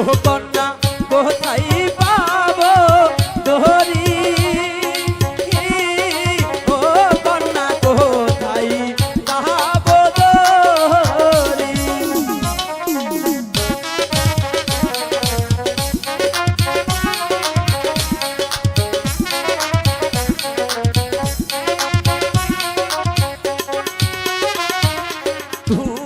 ও কন্যা কোথায় পাব ধরি ও কন্যা কোথায় পাব ধরি Ooh.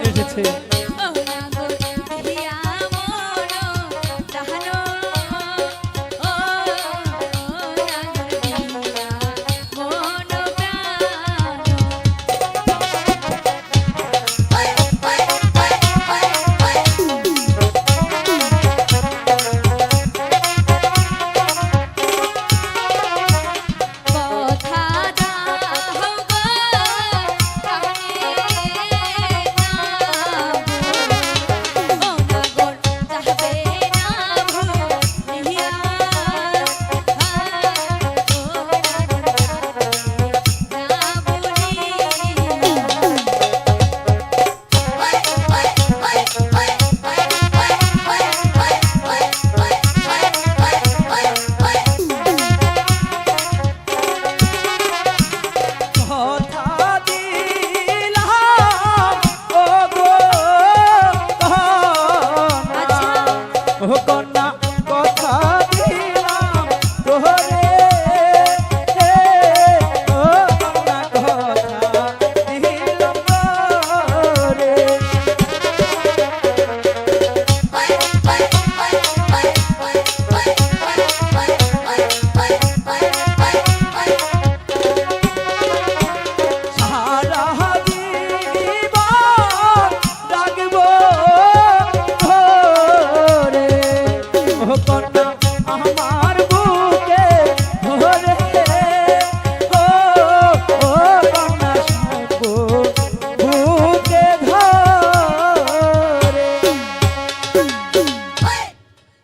লাইন এসেছে